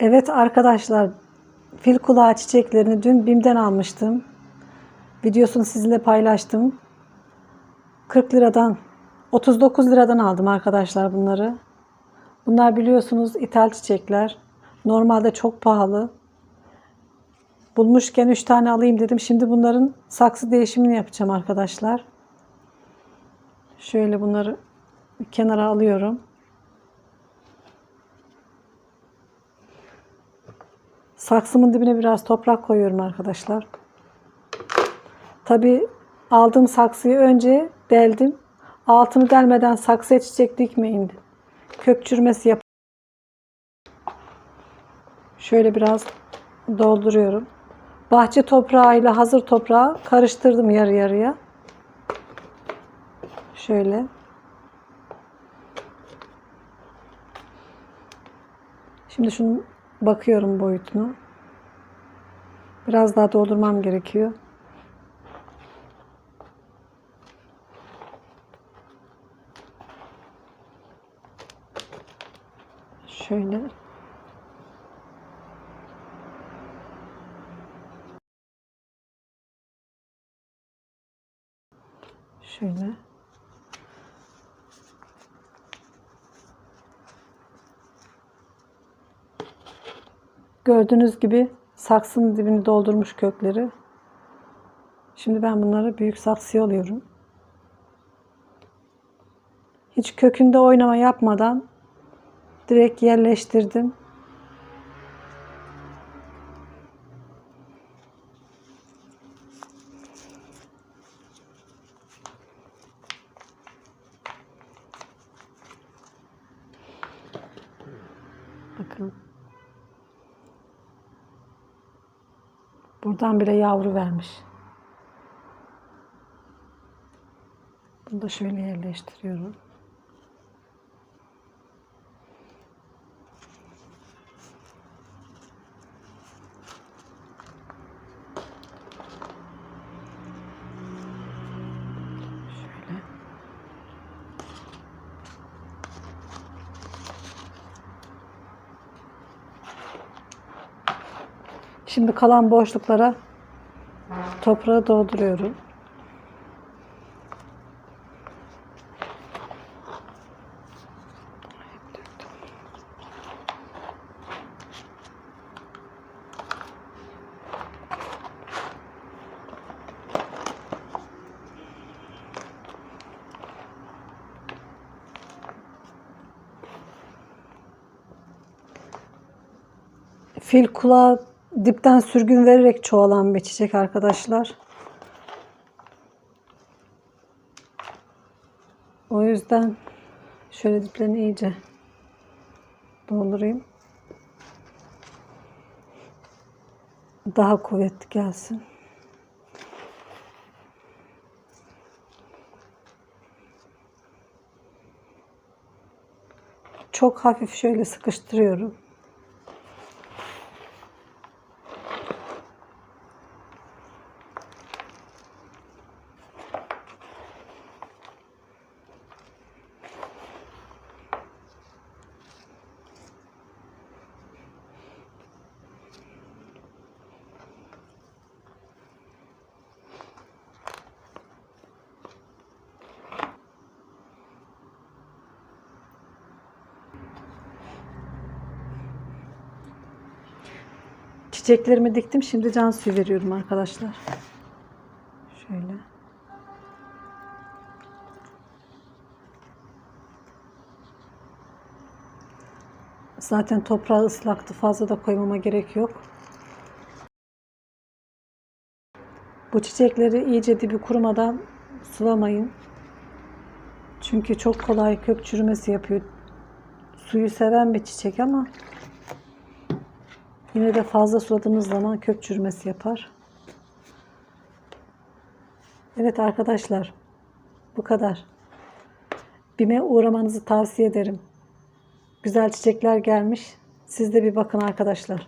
Evet arkadaşlar, fil kulağı çiçeklerini dün BİM'den almıştım. Videosunu sizinle paylaştım. 40 liradan, 39 liradan aldım arkadaşlar bunları. Bunlar biliyorsunuz ithal çiçekler. Normalde çok pahalı. Bulmuşken 3 tane alayım dedim. Şimdi bunların saksı değişimini yapacağım arkadaşlar. Şöyle bunları kenara alıyorum. Saksımın dibine biraz toprak koyuyorum arkadaşlar. Tabi aldığım saksıyı önce deldim. Altını delmeden saksıya çiçek dikmeyin. Kök çürümesi yap. Şöyle biraz dolduruyorum. Bahçe toprağıyla hazır toprağı karıştırdım yarı yarıya. Şöyle. Şimdi şunu bakıyorum boyutunu. Biraz daha doldurmam gerekiyor. Şöyle. Şöyle. Gördüğünüz gibi saksının dibini doldurmuş kökleri. Şimdi ben bunları büyük saksıya alıyorum. Hiç kökünde oynama yapmadan direkt yerleştirdim. Bakın. Buradan bile yavru vermiş. Bunu da şöyle yerleştiriyorum. Şimdi kalan boşluklara toprağı dolduruyorum. Fil kulağı dipten sürgün vererek çoğalan bir çiçek arkadaşlar. O yüzden şöyle diplerini iyice doldurayım. Daha kuvvetli gelsin. Çok hafif şöyle sıkıştırıyorum. Çiçeklerimi diktim. Şimdi can suyu veriyorum arkadaşlar. Şöyle. Zaten toprağı ıslaktı. Fazla da koymama gerek yok. Bu çiçekleri iyice dibi kurumadan sulamayın. Çünkü çok kolay kök çürümesi yapıyor. Suyu seven bir çiçek ama Yine de fazla suladığımız zaman kök çürümesi yapar. Evet arkadaşlar. Bu kadar. Bime uğramanızı tavsiye ederim. Güzel çiçekler gelmiş. Siz de bir bakın arkadaşlar.